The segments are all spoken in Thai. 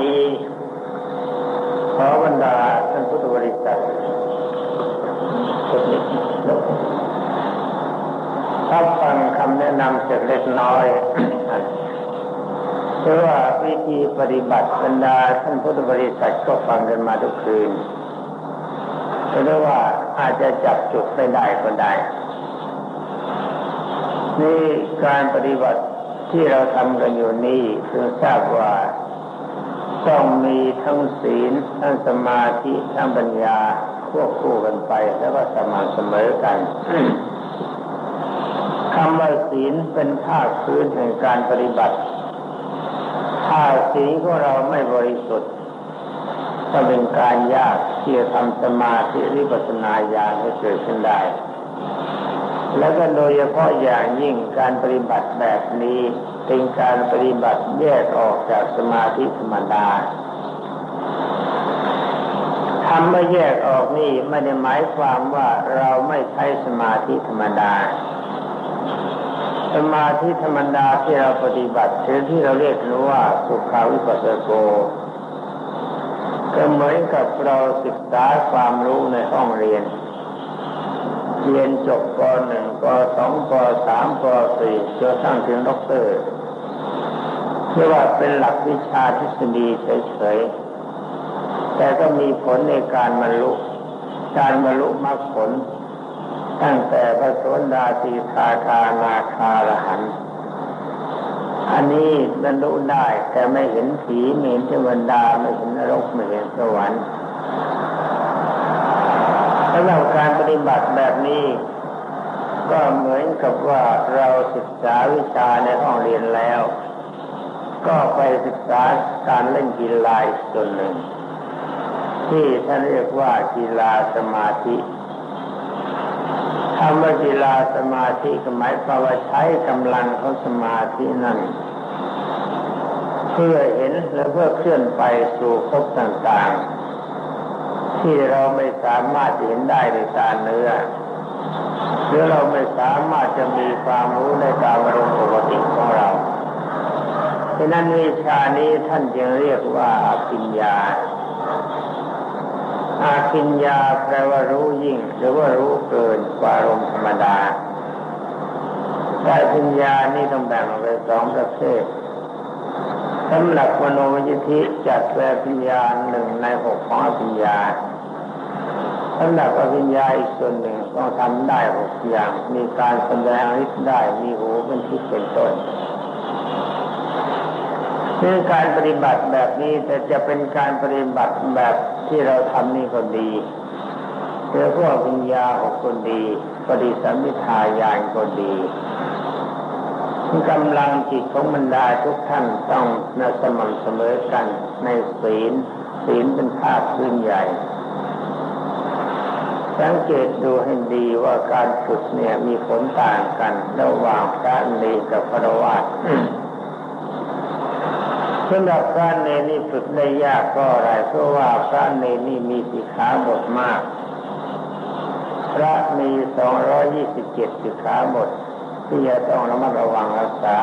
นี้ขอบรรดาท่านพุทธบริษัทรับฟังคำแนะนำเสร็จเล็กน้อยเพราะว่าวิธีปฏิบัติบรรดาท่านพุทธบริษัทก็ฟังกันมาทุกคืนเพราะว่าอาจจะจับจุดไม่ได้ก็ได้ นี่การปฏิบัติที่เราทำกันอยู่นี้เพื่อทราบว่า ต้องมีทั้งศีลทั้งสมาธิทั้งปัญญาควบคู่กันไปแล้วก็สม่ำเสมอกันคำว่าศีลเป็นภาคพื้นแห่งการปฏิบัติ ถ้าศีลของเราไม่บริสุทธิ์ก็เป็นการยากที่จะทำสมาธิริปัสนาญาณให้เกิดขึ้นได้ แล้วก็โดยเฉพาะอย่างยิ่งการปฏิบัติแบบนี้ เป็นการปฏิบัติแยกออกจากสมาธิธรรมดาทำเมื่อแยกออกนี่ไม่ได้หมายความว่าเราไม่ใช้สมาธิธรรมดา สมาธิธรรมดาที่เราปฏิบัติหรือที่เราเรียกว่าสุขาวิปัสสโกก็เหมือนกับเราศึกษาความรู้ในห้องเรียน เรียนจบปหนึ่งปสองปสามปสี่จนทั้งถึงด็อกเตอร์ เรียกว่าเป็นหลักวิชาทฤษฎีเฉยๆ แต่ก็มีผลในการบรรลุ การบรรลุมรรคผล ตั้งแต่พระโสดาสีทาคานาคาละหัน อันนี้บรรลุได้แต่ไม่เห็นผีไม่เห็นเทวดาไม่เห็นนรกไม่เห็นสวรรค์สำหรับการปฏิบัติแบบนี้ก็เหมือนกับว่าเราศึกษาวิชาในห้องเรียนแล้ว ก็ไปศึกษาการเล่นกีฬาอีกส่วนหนึ่ง ที่ท่านเรียกว่ากีฬาสมาธิคำว่ากีฬาสมาธิหมายความว่าใช้กำลังของสมาธินั้นเพื่อเห็นและเพื่อเคลื่อนไปสู่ภพต่างๆ ที่เราไม่สามารถเห็นได้ในตาเนื้อหรือเราไม่สามารถจะมีความรู้ในตามอารมณ์ปกติของเราะนั้นวิชานี้ท่านจึงเรียกว่าอภิญญา อาคิญญาแปลว่ารู้ยิ่ง หรือว่ารู้เกินกว่าอารมธรรมดาแต่ปัญญานี่ต้องแบ่งออกเป็นสองประเภทสำหรับมโนวิธิจัดแปลปัญญาหนึ่งในหกของอภิญญาสำหรับอภิญญาอีกส่วนหนึ่งต้องทำได้หกอย่าง มีการแสดงฤทธิ์ได้มีหูเป็นที่เป็นต้น คือการปฏิบัติแบบนี้แต่จะเป็นการปฏิบัติแบบที่เราทำนี่ก็ดีเรือพวกวิญญาหกคนดีปฏิสัมพิทายานก็ดีกำลังจิตของบรรดาทุกท่านต้องนสม่ำเสมอกันในศีล ศีลเป็นภาพพื้นใหญ่ สังเกตดูให้ดีว่าการฝึกเนี่ยมีผลต่างกัน ระหว่างพระเนกับพระวาส สำหรับพระเนนี่ฝึกได้ยากก็อะไรเพราะว่าพระเนนี่มีสิขาบทมาก พระมีสองร้อยี่สิบเจ็ดสิขาบทที่จะต้องระมัดระวังรักษา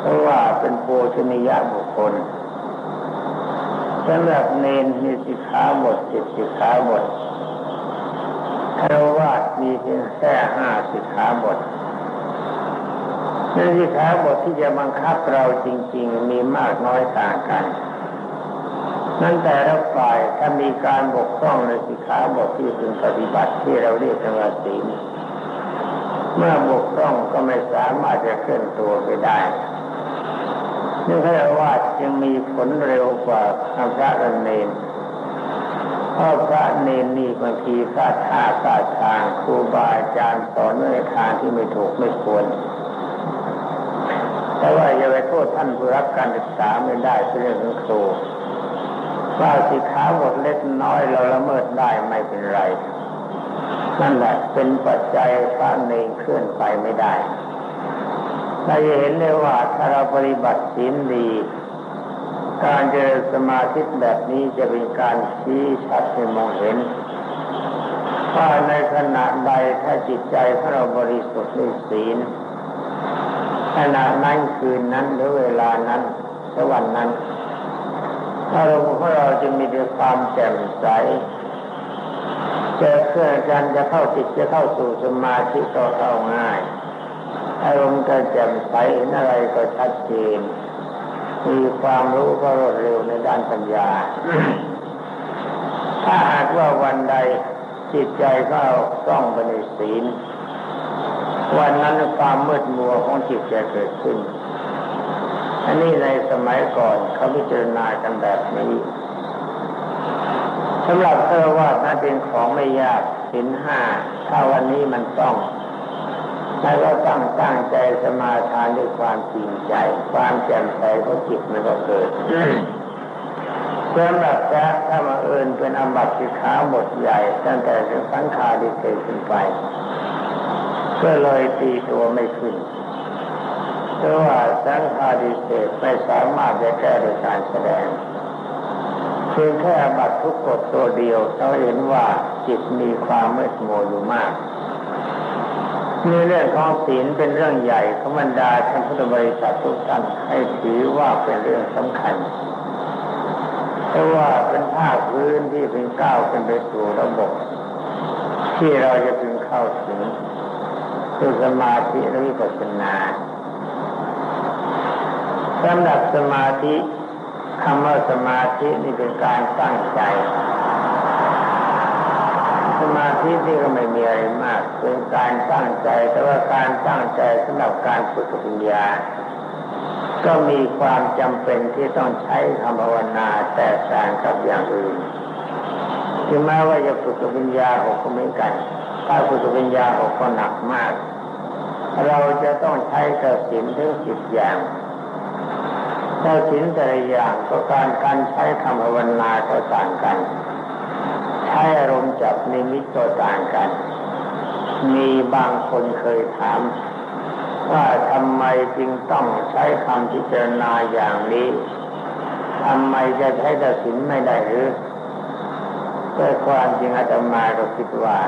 เพราะว่าเป็นโภชนิยบุคคลสำหรับเนนมีสิขาบทสิบสิขาบทคารวะมีเพียงแค่ห้าสิขาบท นั่นสิขาบทที่จะบังคับเราจริง ๆ มีมากน้อยต่างกัน นั่นแต่ละฝ่ายถ้ามีการบกพร่องในสิขาบทที่เป็นปฏิบัติที่เราเรียกว่าศีลเมื่อบกพร่องก็ไม่สามารถจะเคลื่อนตัวไปได้นื่องจากว่ายังมีผลเร็วกว่าพระนเนนเพราะพระเนนนี่บางทีพลาดท่าพลาดทางครูบาอาจารย์สอนในทางที่ไม่ถูกไม่ควร แต่ว่าอย่าไปโทษท่านผู้รับการศึกษาไม่ได้เป็นเรื่องของครูว่าสิขาบทเล็กน้อยเราละเมิดได้ไม่เป็นไร นั่นแหละเป็นปัจจัยพระเนงเคลื่อนไปไม่ได้เราจะเห็นได้ว่าถ้าเราปฏิบัติศีลดี การเจริญสมาธิแบบนี้จะเป็นการชี้ชัดให้มองเห็นว่าในขณะใดถ้าจิตใจของเราบริสุทธิ์ด้วยศีล ขณะนั้นคืนนั้นหรือเวลานั้นสวันนั้นอารมณ์ของเราจะมีแต่ความแจ่มใสจะเคลื่อนกันจะเข้าจิตจะเข้าสู่สมาธิก็เข้าง่าย อารมณ์ก็แจ่มใสเห็นอะไรก็ชัดเจนมีความรู้ก็รวดเร็วในด้านปัญญา ถ้าหากว่าวันใดจิตใจก็ต้องไปในศีล วันนั้นความมืดมัวของจิตจะเกิดขึ้น อันนี้ในสมัยก่อนเขาพิจารณากันแบบนี้สำหรับเธอว่าถ้าเป็นของไม่ยากสินห้าถ้าวันนี้มันต้องแล้วก็ตั้งตั้งใจสมาทานด้วยความจริงใจ ความแจ่มใสของจิตมันก็เกิดสำหรับพระถ้ามาเอินเป็นอบัติขาหมดใหญ่ ตั้งแต่ถึงสังขารดิเศษขึ้นไป ก็เลยตีตัวไม่ขึ้นเพราะว่าสังขารดิเศษไม่สามารถจะแก้โดยการแสดงเพียงแค่บัตรทุกกฎตัวเดียวเราเห็นว่าจิตมีความมืดมัวอยู่มากนี่เรื่องของศีลเป็นเรื่องใหญ่ขบรรดาท่านพุทธบริษัททุกท่านให้ถือว่าเป็นเรื่องสำคัญ เพราะว่าเป็นภาคพื้นที่เป็นก้าวเป็นไปสู่ระบบ ที่เราจะถึงเข้าถ คือสมาธิและวิปัสสนาสำหรับสมาธิคำว่าสมาธินี่เป็นการตั้งใจ สมาธิที่ก็ไม่มีอะไรมาก เป็นการตั้งใจ แต่ว่าการตั้งใจสำหรับการฝึกปัญญา ก็มีความจำเป็นที่ต้องใช้คำภาวนาแต่ต่างกับอย่างอื่นถึงแม้ว่าจะฝึกปัญญาหกก็เหมือนกัน ถ้าฝึกปัญญาหกก็หนักมาก เราจะต้องใช้กระสินถึงสิบอย่างถ้าสินแต่ละอย่างก็การการใช้คำภาวนาก็ต่างกัน ใช้อารมณ์จับนิมิตก็ต่างกัน มีบางคนเคยถามว่าทำไมจึงต้องใช้คำพิจารณาอย่างนี้ทำไมจะใช้กสินไม่ได้หรือด้วยความจริงอาตมาก็คิดว่า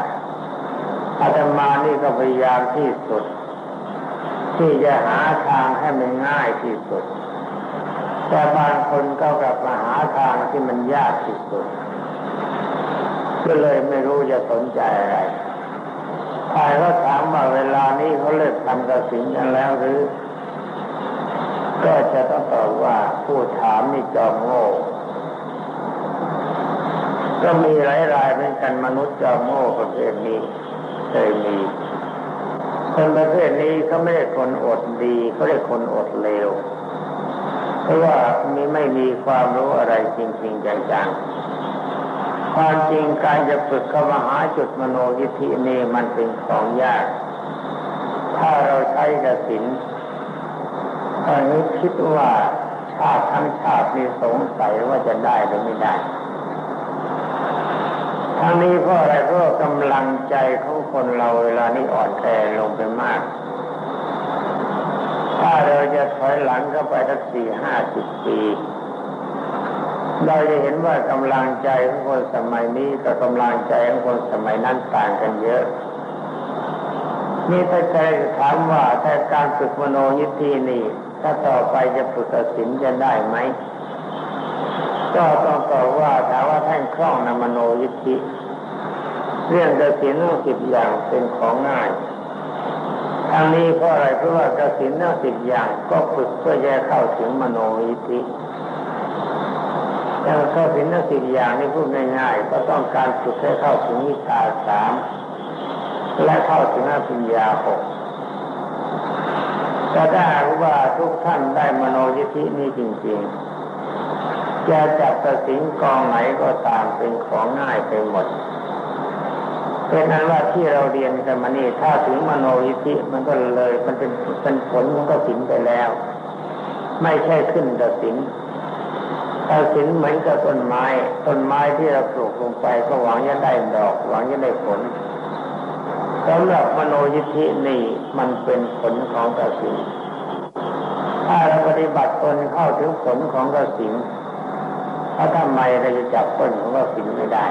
อาตมานี่ก็พยายามที่สุด ที่จะหาทางให้มันง่ายที่สุด แต่บางคนก็กลับมาหาทางที่มันยากที่สุด ก็เลยไม่รู้จะสนใจอะไรใครก็ถามว่าเวลานี้เขาเลิกทำกระสินกันแล้วหรือ ก็จะต้องตอบว่าผู้ถามนี่จอมโง่ก็มีหลายรายเป็นกันมนุษย์จอมโง่ประเภทนี้ เคยมี คนประเภทนี้เขาไม่ได้คนอดดีเขาเรียกคนอดเลว เพราะว่ามีไม่มีความรู้อะไรจริง ๆจังๆความจริงการจะฝึกเข้ามาหาจุดมโนยิธินี่มันเป็นของยาก ถ้าเราใช้กสินตอนนี้คิดว่าชาติทั้งชาติมีสงสัยว่าจะได้หรือไม่ได้ ทั้งนี้เพราะอะไรเพราะกำลังใจของคนเราเวลานี้อ่อนแอลงไปมาก ถ้าเราจะถอยหลังเข้าไปสักสี่ห้าสิบปีเราจะเห็นว่ากำลังใจของคนสมัยนี้กับกำลังใจของคนสมัยนั้นต่างกันเยอะ นี่ถ้าใจถามว่าถ้าการฝึกมโนยิทธินี่ ถ้าต่อไปจะฝึกสินจะได้ไหม ก็ต้องตอบว่าถามว่าท่านคล่องนมโนยิทธิเรื่องกสินทั้งสิบอย่างเป็นของง่ายทางนี้เพราะอะไรเพราะว่ากสินทั้งสิบอย่างก็ฝึกเพื่อแยกเข้าถึงมโนอิทธิแต่กสินทั้งสิบอย่างนี่พูดง่ายๆ ก็ต้องการฝึกให้เข้าถึงวิชาสามและเข้าถึงอภิญญาหกแต่ถ้าหากว่าทุกท่านได้มโนยิทธินี้จริงๆ จะจับกสินกองไหนก็ตามเป็นของง่ายไปหมด เป็นนั้นว่าที่เราเรียนกันมานี่ถ้าถึงมโนยิธิมันก็เลยมันเป็นเป็นผลมันก็สินไปแล้ว ไม่ใช่ขึ้นแต่สินถ้าสินเหมือนกับต้นไม้ ต้นไม้ที่เราปลูกลงไปก็หวังจะได้ดอก หวังจะได้ผลสำหรับมโนยิธินี่มันเป็นผลของกสินถ้าเราปฏิบัติตนเข้าถึงผลของกสิน ถ้าทำไมเราจะจับต้นของกสินไม่ได้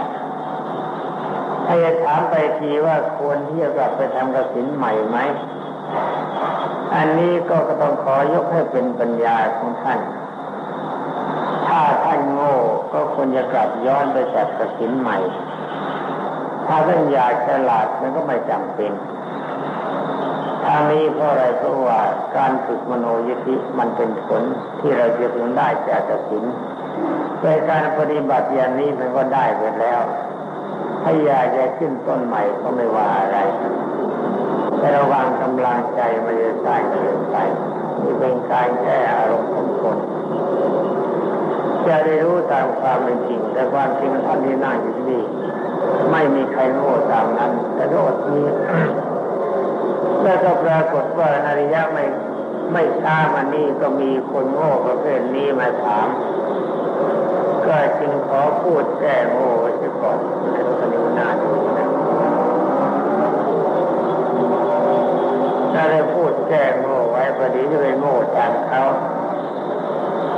ถ้าจะถามไปทีว่าควรที่จะกลับไปทำกระสินใหม่ไหม อันนี้ก็ต้องขอยกให้เป็นปัญญาของท่าน ถ้าท่านโง่ก็ควรจะกลับย้อนไปจัดกระสินใหม่ ถ้าท่านอยากฉลาดมันก็ไม่จำเป็นทางนี้เพราะอะไรเพราะว่าการฝึกมโนยิธิมันเป็นผลที่เราจะถึงได้จากกสิน โดยการปฏิบัติอย่างนี้มันก็ได้ไปแล้วถ้าอยากจะขึ้นต้นใหม่ก็ไม่ว่าอะไร แต่ระวังกำลังใจมันจะสายเกินไปนี่เป็นการแก้อารมณ์ของคนจะได้รู้ตามความเป็นจริง แต่ความจริงท่านที่นั่งอยู่ที่นี่ไม่มีใครโง่ตามนั้น แต่โทษนี้แล้วก็ปรากฏว่านาริยะไม่ไม่ช้ามานี่ก็มีคนโง่ประเภทนี้มาถาม ก็จึงขอพูดแก้โง่ไว้ก่อนในคณิวนาดูนะถ้าได้พูดแก้โง่ไว้พอดีจะไปโง่ตามเขา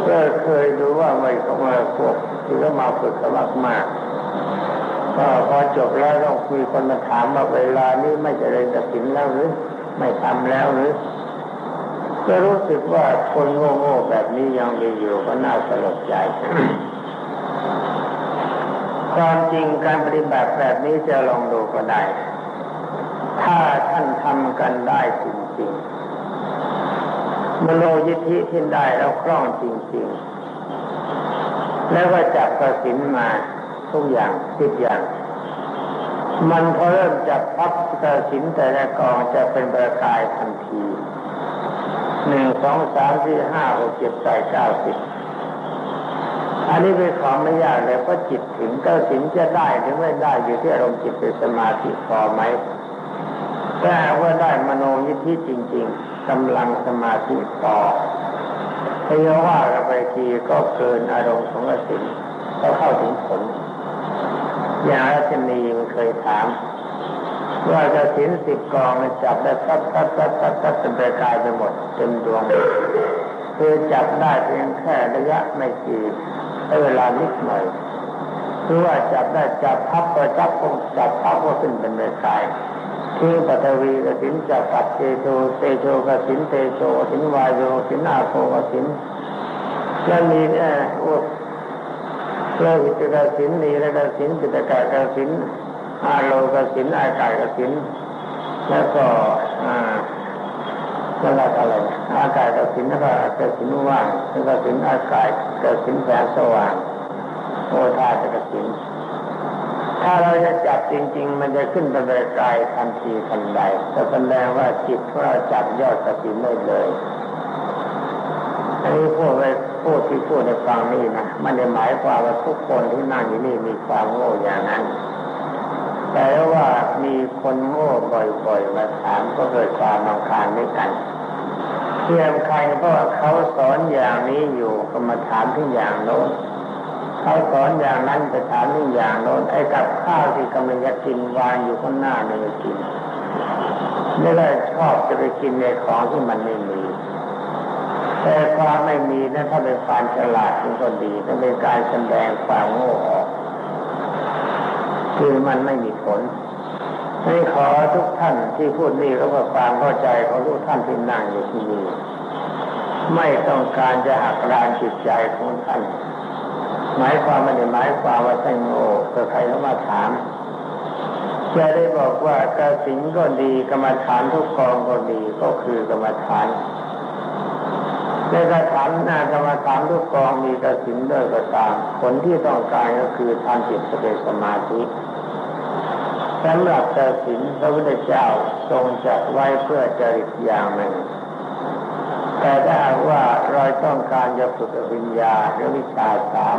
ก็เคยดูว่าไม่เขามาพวกที่เขามาฝึกเขามากมากก็พอจบแล้วต้องคุยคนมาถามว่าเวลานี้ไม่จะเลยตัดสินแล้วหรือ ไม่ทำแล้วหรือก็รู้สึกว่าคนโง่ๆแบบนี้ยังมีอยู่ก็น่าสลดใจ ความจริงการปฏิบัติแบบนี้จะลองดูก็ได้ ถ้าท่านทำกันได้จริงๆมโนยิทธิที่ได้แล้วคล่องจริงๆ แล้วก็จับกระสินมาทุกอย่างสิบอย่าง มันพอเริ่มจับพับกระสินแต่ละกองจะเป็นประกายทันทีหนึ่งสองสามสี่ห้าหกเจ็ดแปดเก้าสิบอันนี้เป็นของไม่ยากเลยเพราะจิต ถึงกระสินจะได้หรือไม่ได้อยู่ที่อารมณ์จิตเป็นสมาธิพอไหมถ้าว่าได้มโนยิทธิจริง ๆกำลังสมาธิพอถ้าว่ากันไปทีก็เกินอารมณ์ของสินก็เข้าถึงผลอย่างรัชนีมันเคยถามว่ากสินสิบกองจับได้ตัดตัดตัดตัดตัดเป็นประกายไปหมดเต็มดวงคือจับได้เพียงแค่ระยะไม่กี่เวลานิดหน่อย คือว่าจับได้จับพับก็จับคงจับพับก็ขึ้นเป็นประกายทิ้งปัตวีกสินจับปัดเตโชเตโชกสินเตโชสินวายโยสินอาโคกสินแล้วมีเนี่ยโอ้โลหิตกสินนีระกสินจิตกากสินอาโลกสินอากาศกสินแล้วก็อ่าแล้วก็อะไรอากาศกสินแล้วก็กสินว่างแล้วก็สินอากาศกสินแสงสว่าง โอทาตกสินถ้าเราจะจับจริง ๆ มันจะขึ้นเป็นกายทันทีทันใดจะแสดงว่าจิตของเราจับยอดกสินได้เลยอันนี้พูดไปพูดที่พูดในฟังนี่นะมันได้หมายความว่าทุกคนที่นั่งอยู่นี่มีความโง่อย่างนั้น แต่ว่ามีคนโง่บ่อยๆมาถามก็เกิดความรำคาญด้วยกันเทียมใครเพราะว่าเขาสอนอย่างนี้อยู่ก็มาถามที่อย่างโน้น เขาสอนอย่างนั้นไปถามที่อย่างโน้นไอ้กับข้าวที่กำลังจะกินวางอยู่ข้างหน้าไม่ได้กินไม่ได้ชอบจะไปกินในของที่มันไม่มีแต่ความไม่มีนั้นถ้าเป็นความฉลาดมันก็ดีถ้าเป็นการแสดงความโง่ออกคือมันไม่มีผลให้ขอทุกท่านที่พูดนี่ก็เพื่อความเข้าใจของทุกท่านที่นั่งอยู่ที่นี่ไม่ต้องการจะหักล้างจิตใจของท่าน หมายความไม่ได้หมายความว่าท่านโง่ก็ใครเข้ามาถามจะได้บอกว่ากสิงก็ดีกรรมฐานทุกกองก็ดีก็คือกรรมฐานในกระถางนากรรมฐานทุกกองมีกระสินด้วยก็ตามผลที่ต้องการก็คือทำจิตเป็นสมาธิสำหรับกระสินพระพุทธเจ้าทรงจัดไว้เพื่อจริตอย่างหนึ่ง แต่ถ้าว่าเราต้องการจะฝึกวิญญาหรือวิชาสาม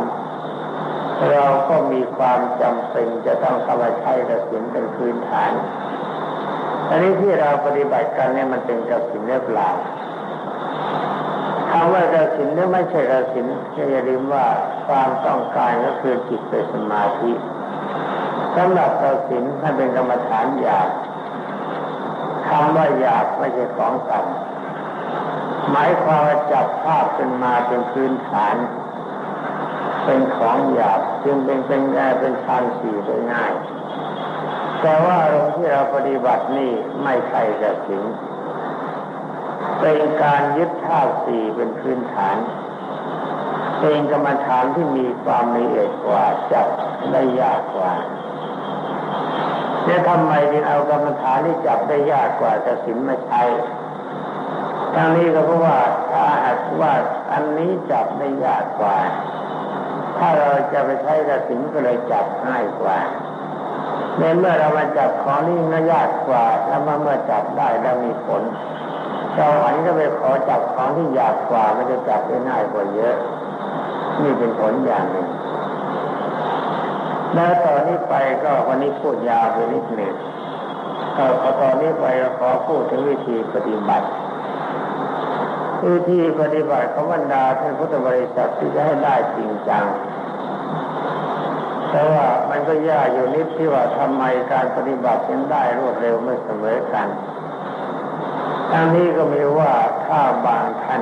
เราก็มีความจำเป็นจะต้องเข้ามาใช้กระสินเป็นพื้นฐาน อันนี้ที่เราปฏิบัติกันเนี่ยมันเป็นกระสินหรือเปล่าคำว่ากระสินหรือไม่ใช่กระสินอย่าลืมว่าความต้องการก็คือจิตเป็นสมาธิสำหรับกระสินถ้าเป็นกรรมฐานหยาบคำว่าหยาบไม่ใช่ของต่ำหมายความว่าจับภาพเป็นมาเป็นพื้นฐาน เป็นของหยาบจึงเป็นเป็นง่ายเป็นฌานสี่ได้ง่าย แต่ว่าอารมณ์ที่เราปฏิบัตินี่ไม่ใช่กระสินเป็นการยึดธาตุสี่เป็นพื้นฐานเป็นกรรมฐานที่มีความละเอียดกว่าจับได้ยากกว่าเนี่ยทำไมจึงเอากรรมฐานที่จับได้ยากกว่าจะสินมาใช้ทั้งนี้ก็เพราะว่าถ้าหากว่าอันนี้จับได้ยากกว่า ถ้าเราจะไปใช้กระสินก็เลยจับง่ายกว่าในเมื่อเรามาจับของนี่ง่ายากกว่าแล้วเมื่อจับได้แล้วมีผลเจ้าอันก็ไปขอจับของที่ยากกว่ามันจะจับได้ง่ายกว่าเยอะ นี่เป็นผลอย่างหนึ่งแล้วตอนนี้ไปก็วันนี้พูดยาวไปนิดหนึ่งก็พอตอนนี้ไปขอพูดถึงวิธีปฏิบัติวิธีปฏิบัติของบรรดาท่านพุทธบริษัทที่จะให้ได้จริงจัง แต่ว่ามันก็ยากอยู่นิดที่ว่าทำไมการปฏิบัติจึงได้รวดเร็วไม่เสมอกันทั้งนี้ก็มีว่าถ้าบางท่าน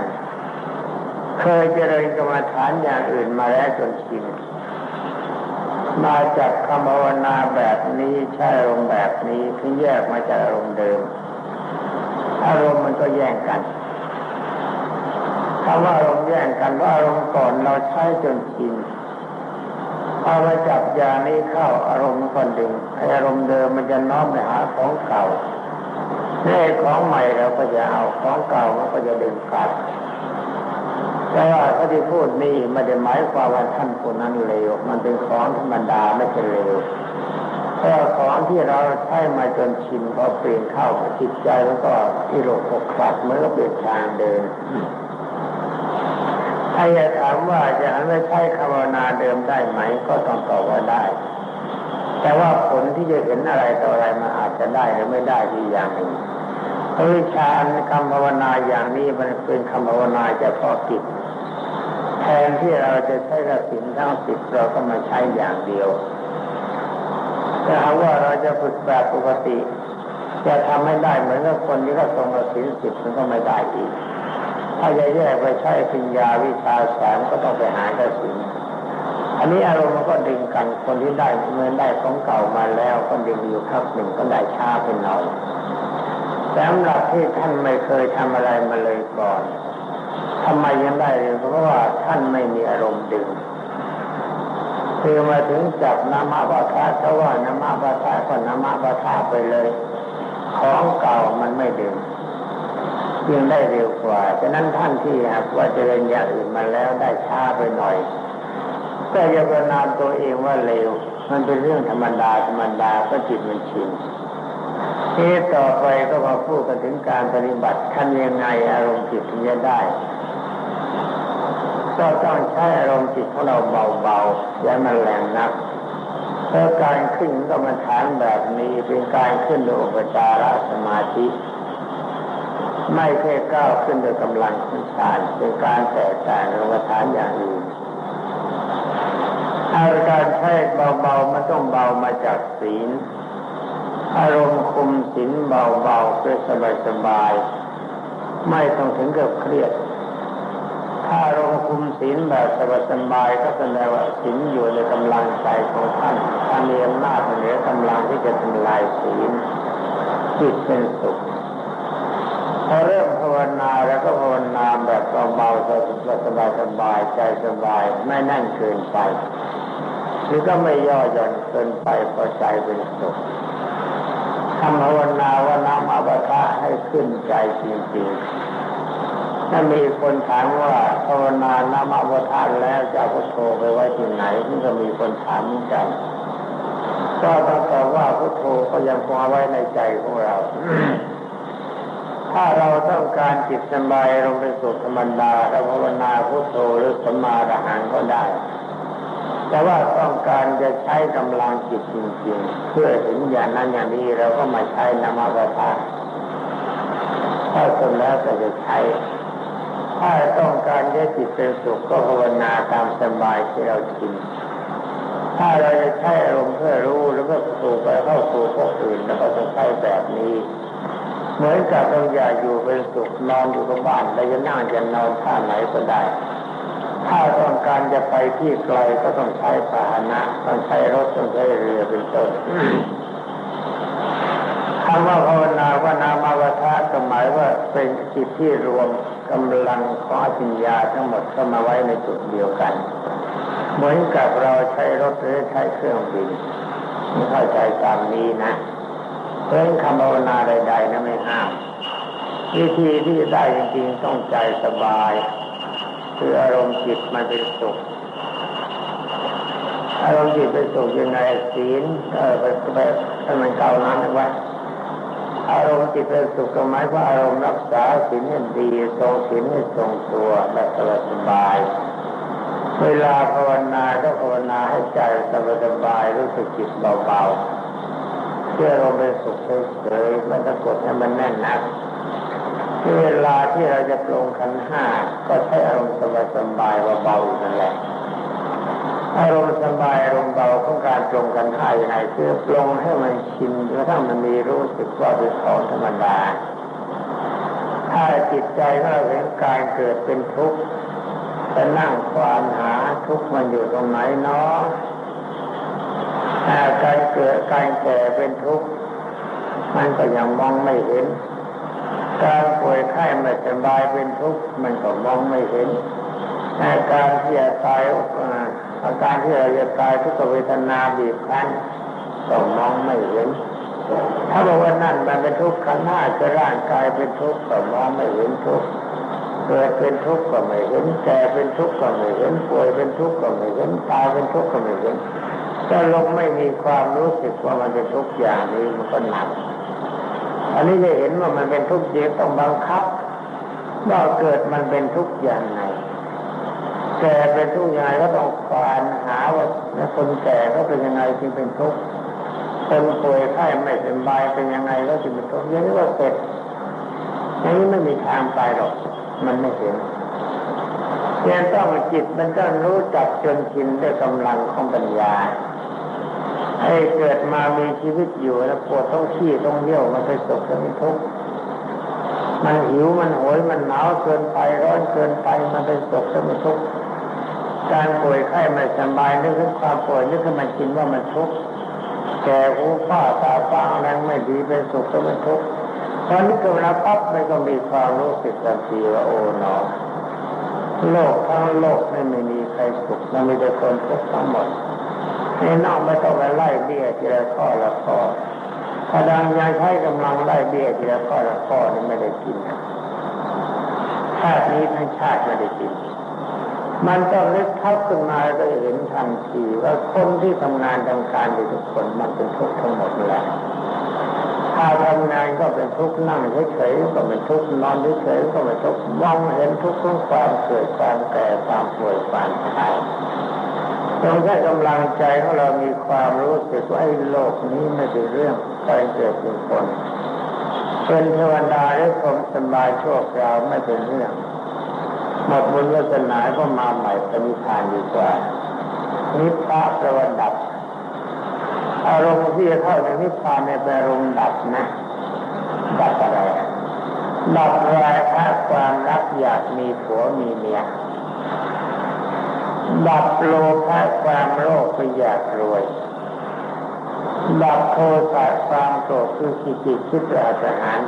เคยเจริญกรรมฐานอย่างอื่นมาแล้วจนชินมาจากคำภาวนาแบบนี้ใช้อารมณ์แบบนี้ที่แยกมาจากอารมณ์เดิม อารมณ์มันก็แย่งกันคำว่าอารมณ์แย่งกันว่าอารมณ์ก่อนเราใช้จนชิน พอมาจับยานี้เข้าอารมณ์มันก็ดึงอารมณ์เดิมมันจะน้อมไปหาของเก่าเน่ของใหม่เราก็จะเอาของเก่ามันก็จะดึงกลับแต่ว่าถ้าที่พูดนี่ไม่ได้หมายความว่าท่านผู้นั้นเลวมันเป็นของธรรมดาไม่ใช่เลวเพราะของที่เราใช้มาจนชินพอเปลี่ยนเข้าจิตใจแล้วก็อิโรกขลัดเมื่อเปลี่ยนทางเดิน ถ้าจะถามว่าจะหันไปใช้ภาวนาเดิมได้ไหม ก็ต้องตอบว่าได้ แต่ว่าผลที่จะเห็นอะไรต่ออะไรมันอาจจะได้หรือไม่ได้ที่อย่างหนึ่งวิชาคำภาวนาอย่างนี้มันเป็นคำภาวนาเฉพาะกิจแทนที่เราจะใช้กระสินทั้งสิบเราก็มาใช้อย่างเดียวแต่หากว่าเราจะฝึกแบบปกติ จะทำให้ได้เหมือนกับคนที่เขาทรงกระสินสิบมันก็ไม่ได้อีก ถ้าจะแยกไปใช้ปัญญาวิชาแสามก็ต้องไปหากระสิอันนี้อารมณ์มันก็ดึงกันคนที่ได้เมื่อได้ของเก่ามาแล้วก็ดึงอยู่ครับหนึ่งก็ได้ช้าไปหน่อยสำหรับที่ท่านไม่เคยทำอะไรมาเลยก่อนทำไมยังได้เลยเพราะว่าท่านไม่มีอารมณ์ดึงคือมาถึงจับนามาบาทาเขาว่านามาบาทาก็นามาบาทาไปเลย ของเก่ามันไม่ดึง ยังได้เร็วกว่า ฉะนั้นท่านที่หากว่าเจรียนอย่างอื่นมาแล้วได้ช้าไปหน่อย ก็อย่าประนามตัวเองว่าเร็ว มันเป็นเรื่องธรรมดาธรรมดาก็จิตมันชินทีต่อไปก็มาพูดกันถึงการปฏิบัติทำยังไงอารมณ์จิตถึงจะได้ ก็ต้องใช้อารมณ์จิตของเราเบาๆอย่ามันแรงนักเพราะการขึ้นกรรมฐานแบบนี้เป็นการขึ้นโดยอุปจารสมาธิ ไม่แค่ก้าวขึ้นโดยกำลังของฌานเป็นการแตกต่างกรรมฐานอย่างอื่นอาการใช้เบาๆมันต้องเบามาจากศีล อารมณ์คุมสินเบาๆเพื่อสบายๆไม่ต้องถึงกับเครียด ถ้าอารมณ์คุมสินแบบสบายๆก็แสดงว่าสินอยู่ในกำลังใจของท่านท่านมีอำนาจเหนือกำลังที่จะทำลายศีลจิตเป็นสุข พอเริ่มภาวนาแล้วก็ภาวนาแบบเบาๆสบายๆใจสบายไม่แน่นเกินไปหรือก็ไม่ย่อหย่อนเกินไปพอใจเป็นสุขทำภาวนาว่าน้ำอาบทะให้ขึ้นใจจริงๆถ้ามีคนถามว่าภาวนาน้ำอาบทะแล้วจะพุทโธไปไว้ที่ไหนนี่ก็มีคนถามเหมือนกันก็ต้องตอบว่าพุทโธก็ยังคงเอาไว้ในใจของเรา ถ้าเราต้องการจิตสบายลงเป็นสุขธรรมดาเราภาวนาพุทโธหรือสมาระหังก็ได้ แต่ว่าต้องการจะใช้กำลังจิตจริงๆ เพื่อถึงอย่างนั้นอย่างนี้เราก็มาใช้นามปทาถ้าคนแล้วก็จะใช้ ถ้าต้องการจะจิตเป็นสุขก็ภาวนาตามสบายที่เราชินถ้าเราจะใช้อารมณ์เพื่อรู้แล้วก็สู่ไปเข้าสู่พวกอื่นแล้วก็จะใช้แบบนี้ เหมือนกับเราอยากอยู่เป็นสุขนอนอยู่กับบ้านเราจะนั่งจะนอนท่าไหนก็ได้ ถ้าต้องการจะไปที่ไกลก็ต้องใช้พาหนะต้องใช้รถต้องใช้เรือเป็นต้นคำว่าภาวนาว่านามาวทะก็หมายว่าเป็นจิตที่รวมกำลังของอภิญญาทั้งหมดเข้ามาไว้ในจุดเดียวกัน เหมือนกับเราใช้รถหรือใช้เครื่องบินไม่เข้าใจตามนี้นะ เพราะคำภาวนาใด ๆนะไม่ห้ามวิธีที่จะได้จริงๆต้องใจสบาย คืออารมณ์จิตมันเป็นสุขอารมณ์จิตเป็นสุขยังไงศีลเออไปไปให้มันเก่านั้นไว้อารมณ์จิตเป็นสุขก็หมายว่าอารมณ์รักษาศีลให้ดีทรงศีลให้ทรงตัวแบบสบายเวลาภาวนาก็ภาวนาให้ใจสบายรู้สึกจิตเบาๆ เพื่ออารมณ์เป็นสุขเฉยๆไม่ต้องกดให้มันแน่นนักเวลาที่เราจะปรงขันห้าก็ใช้อารมณ์สบายๆเบาๆนั่นแหละอารมณ์สบายอารมณ์เบาของการปรงขันห้าอย่างไรคือปรงให้มันชินกระทั่งมันมีรู้สึกว่าเป็นของธรรมดาถ้าจิตใจของเราเห็นการเกิดเป็นทุกข์จะนั่งควานหาทุกข์มันอยู่ตรงไหนเนาะ การเกิดการแก่เป็นทุกข์มันก็ยังมองไม่เห็น การป่วยไข้ไม่สบายเป็นทุกข์มันก็มองไม่เห็นอาการที่จะตายอาการที่เราจะตายทุกเวทนาบีบคั้นก็มองไม่เห็น ถ้าบอกว่านั่นมันเป็นทุกข์ขันธ์ห้าจะร่างกายเป็นทุกข์ก็มองไม่เห็นทุกข์เกิดเป็นทุกข์ก็ไม่เห็นแก่เป็นทุกข์ก็ไม่เห็นป่วยเป็นทุกข์ก็ไม่เห็นตายเป็นทุกข์ก็ไม่เห็น ถ้าลงไม่มีความรู้สึกว่ามันเป็นทุกอย่างนี้มันก็หนัก อันนี้จะเห็นว่ามันเป็นทุกข์เยอะต้องบังคับว่าเกิดมันเป็นทุกข์อย่างไรแก่เป็นทุกข์ยังไงก็ต้องควานหาว่าคนแก่ก็เป็นยังไงจึงเป็นทุกข์คนป่วยไข้ไม่สบายเป็นยังไงก็จึงเป็นทุกข์อย่างนี้ว่าเสร็จอย่างนี้ไม่มีทางไปหรอก มันไม่เห็นเพียงต้องจิตมันก็รู้จักจนชินด้วยกำลังของปัญญา ให้เกิดมามีชีวิตอยู่แล้วปวดต้องขี้ต้องเยี่ยวมันเป็นสุขมันทุกข์มันหิวมันโหยมันหนาวเกินไปร้อนเกินไปมันเป็นสุขมันทุกข์การป่วยไข้ไม่สบายนึกถึงความป่วยนึกถึงมันกินว่ามันทุกข์แก่หูฝ้าตาฟางนั้นไม่ดีเป็นสุขก็มันทุกข์ตอนนี้เกิดมาปั๊บมันก็มีความรู้สึกทันทีว่าโอ้หนอโลกทั้งโลกไม่มีใครสุขมันมีแต่คนทุกข์ทั้งหมด นนอกไม่ต้องไปไล่เบี้ยทีละข้อละข้อถ้าดังยังใช้กำลังไล่เบี้ยทีละข้อละข้อนี่ไม่ได้กินชาตินี้ทั้งชาติไม่ได้กิน มันต้องเล็กทับขึ้นมาก็เห็นทันทีว่าคนที่ทำงานทำการอยู่ทุกคนมันเป็นทุกข์ทั้งหมดแหละถ้าทำงานก็เป็นทุกข์นั่งเฉยๆก็เป็นทุกข์นอนเฉยๆก็เป็นทุกข์มองเห็นทุกข์ของความเกิดความแก่ความป่วยความตาย ต้องใช้กำลังใจของเรามีความรู้สึกว่าไอ้โลกนี้ไม่ใช่เรื่องการเกิดเป็นคน เป็นเทวดาหรือผมสบายชั่วคราวไม่เป็นเรื่องหมดบุญวาสนาก็มาใหม่ปณิพานดีกว่านิพพานประวัติดับอารมณ์ที่จะเข้าในนิพพานในเป็นอารมณ์ดับนะดับอะไรดับราคะความรักอยากมีผัวมีเมีย ดับโลภะความโลภไปอยากรวย ดับโทสะความโกรธคือคิดคิดอาจหาร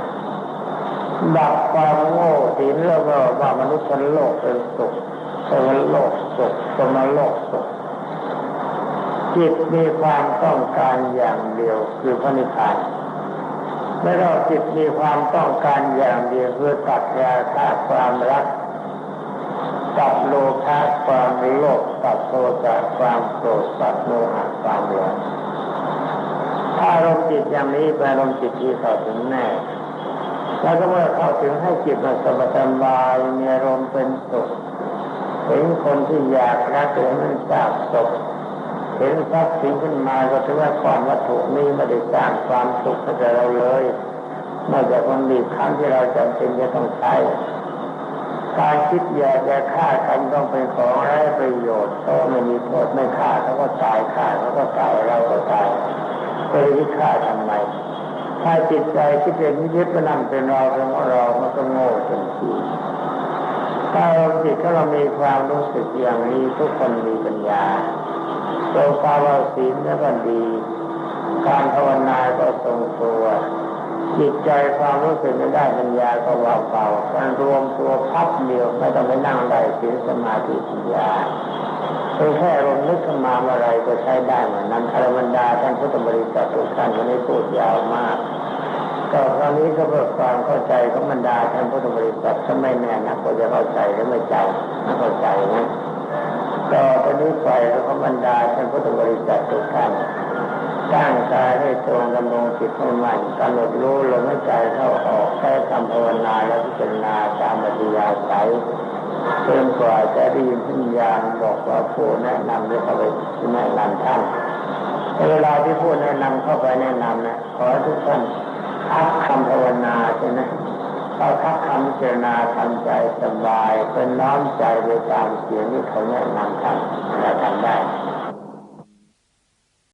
ดับความโง่ถินแล้วก็ว่ามนุษย์ทั้งโลกเป็นสุขเป็นโลกสุขเป็นโลกสุขจิตมีความต้องการอย่างเดียวคือพระนิพพานไม่เราจิตมีความต้องการอย่างเดียวคือตัดราคะความรัก ตัดโลภะความโลภตัดโทสะความโกรธตัดโมหะความหลงถ้าอารมณ์จิตอย่างนี้เป็นอารมณ์จิตที่เข้าถึงแน่แล้วก็เมื่อเข้าถึงให้จิตมันสบสบายมีอารมณ์เป็นสุขเห็นคนที่อยากรักเห็นมันทราบศพเห็นทรัพย์สินขึ้นมาก็ถือว่าความวัตถุนี้ไม่ได้สร้างความสุขให้แก่เราเลยนอกจากคนดีครั้งที่เราจำเป็นจะต้องใช้ การคิดอยากจะฆ่ากันต้องเป็นของไร้ประโยชน์เพราะไม่มีโทษไม่ฆ่าเขาก็ตายฆ่าเขาก็ตายเราก็ตายไปที่ฆ่าทำไมถ้าจิตใจที่เป็นนิยึดเป็นนั่นเป็นเราเป็นของเรามันก็โง่ทันทีถ้าเราจิตถ้าเรามีความรู้สึกอย่างนี้ทุกคนมีปัญญาตัวภาวะศีลแล้วก็ดี การภาวนาก็ทรงตัว จิตใจความรู้สึกไม่ได้ปัญญาก็ว่าเบาการรวมตัวพับเดียวไม่ต้องไปนั่งได้ศีลสมาธิปัญญาเพียงแค่ลมนึกขึ้นมาเมื่อไรก็ใช้ได้เหมือนนั้นอรบรรดาท่านพุทธบริษัททุกท่านวันนี้พูดยาวมาก ก็คราวนี้ก็เพื่อความเข้าใจของบรรดาท่านพุทธบริษัทถ้าไม่แน่นะก็จะเข้าใจหรือไม่ใจไม่เข้าใจนะก็ตอนนี้ไปแล้วก็บรรดาท่านพุทธบริษัททุกท่าน ตั้งกายให้ตรงดำรงจิตให้มั่นกำหนดรู้ลมหายใจเข้าออกแค่คำภาวนาและพิจารณาตามปฏิยาศัยจนกว่าจะได้ยินพิญญาณบอกว่าผู้แนะนำจะเข้าไปแนะนำท่านเวลาที่ผู้แนะนำเข้าไปแนะนำนะขอทุกท่านทักคำภาวนาใช่ไหมเราทักคำพิจรณาทำใจสบายเป็นน้อมใจไปตามเสียงที่เขาแนะนำท่านเราทำได้